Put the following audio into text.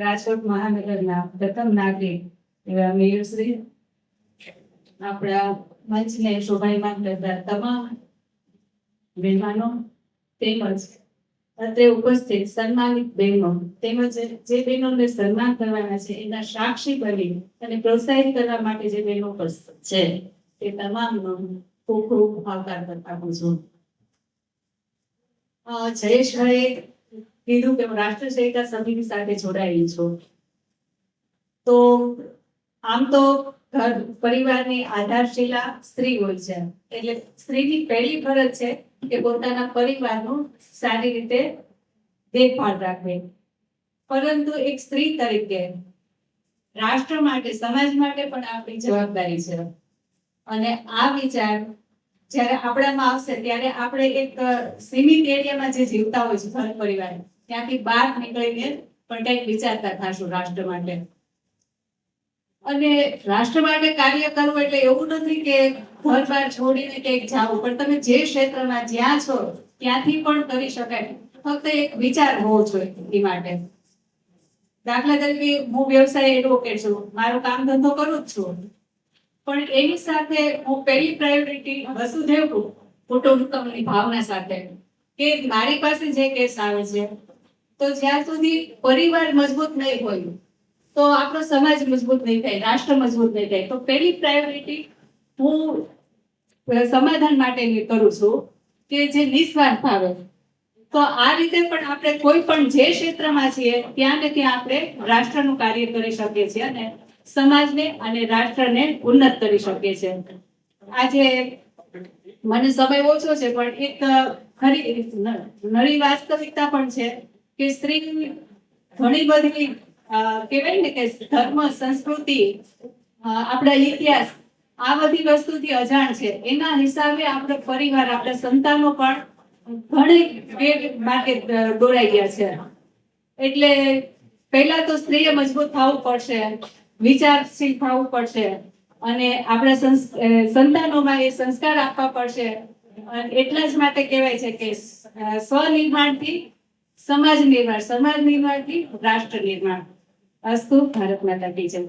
રાજકોટ મહાનગરના પ્રથમ નાગરિક એવા મેયરશ્રી આપણા મંચને શોભાયમાન કરતા તમામ મહેમાનો તેમજ અત્રે ઉપસ્થિત સન્માનિત બહેનો તેમજ જે બહેનોને સન્માન કરવાના છે એના સાક્ષી બની અને પ્રોત્સાહિત કરવા માટે જે બહેનો ઉપસ્થિત છે તે તમામનો ખૂબ ખૂબ આવકાર કરતા હું છું. અ, જયેશભાઈએ કીધું કે હું રાષ્ટ્ર સેવિકા સમિતિ સાથે જોડાયેલી છું. તો આમ તો ઘર પરિવારની આધારશીલા સ્ત્રી હોય છે. એટલે સ્ત્રીની પહેલી ફરજ છે કે પોતાના પરિવારનું સારી રીતે દેખભાળ રાખવી પરંતુ એક સ્ત્રી તરીકે રાષ્ટ્ર માટે, સમાજ માટે પણ આપણી જવાબદારી છે. અને આ વિચાર જ્યારે આપણામાં આવશે, ત્યારે આપણે એક સીમિત એરિયામાં જે જીવતા હોય છે ઘર પરિવાર, ત્યાંથી બહાર નીકળીને પણ કંઈક વિચારતા થશું રાષ્ટ્ર માટે. અને રાષ્ટ્ર માટે કાર્ય કરવું એટલે એવું નથી કે ઘર બાર છોડીને ક્યાંક જાવું, પણ તમે જે ક્ષેત્રમાં જ્યાં છો, ત્યાંથી પણ કરી શકાય. ફક્ત એક વિચાર હોવો જોઈએ એ માટે. દાખલા તરીકે હું વ્યવસાય એડવોકેટ છું. મારું કામ ધંધો કરું જ છું. પણ એની સાથે હું પહેલી પ્રાયોરિટી વસુધૈવ કુટુંબકમની ભાવના સાથે. કે મારી પાસે જે કેસ આવે છે, તો જ્યાં સુધી પરિવાર મજબૂત નહીં હોય, તો આપણો સમાજ મજબૂત નહીં થાય, રાષ્ટ્ર મજબૂત નહીં થાય. તો પહેલી પ્રાયોરિટી હું સમાધાન માટેની કરું છું કે જે નિસ્વાર્થ આવે. તો આ રીતે પણ આપણે કોઈ પણ જે ક્ષેત્રમાં છીએ, ત્યાં ને ત્યાં આપણે રાષ્ટ્રનું કાર્ય કરી શકીએ છીએ અને સમાજને અને રાષ્ટ્રને ઉન્નત કરી શકે છે. આજે મને સમય ઓછો છે, પણ એક ખરી નરી વાસ્તવિકતા પણ છે કે સ્ત્રી ઘણી બધી કહેવાય ને કે ધર્મ, સંસ્કૃતિ આપણા ઇતિહાસ, આ બધી વસ્તુથી અજાણ છે. એના હિસાબે આપણે પરિવાર, આપણા સંતાનો પણ ઘણી વેગ માટે દોરાઈ ગયા છે. એટલે પહેલા તો સ્ત્રીએ મજબૂત થવું પડશે. વિચારશીલ થવું પડશે અને આપણા સંતાનોમાં એ સંસ્કાર આપવા પડશે. એટલા જ માટે કહેવાય છે કે સ્વનિર્માણથી સમાજ નિર્માણ, સમાજ નિર્માણથી રાષ્ટ્ર નિર્માણ. અસ્તુ, ભારત માતા કી જય.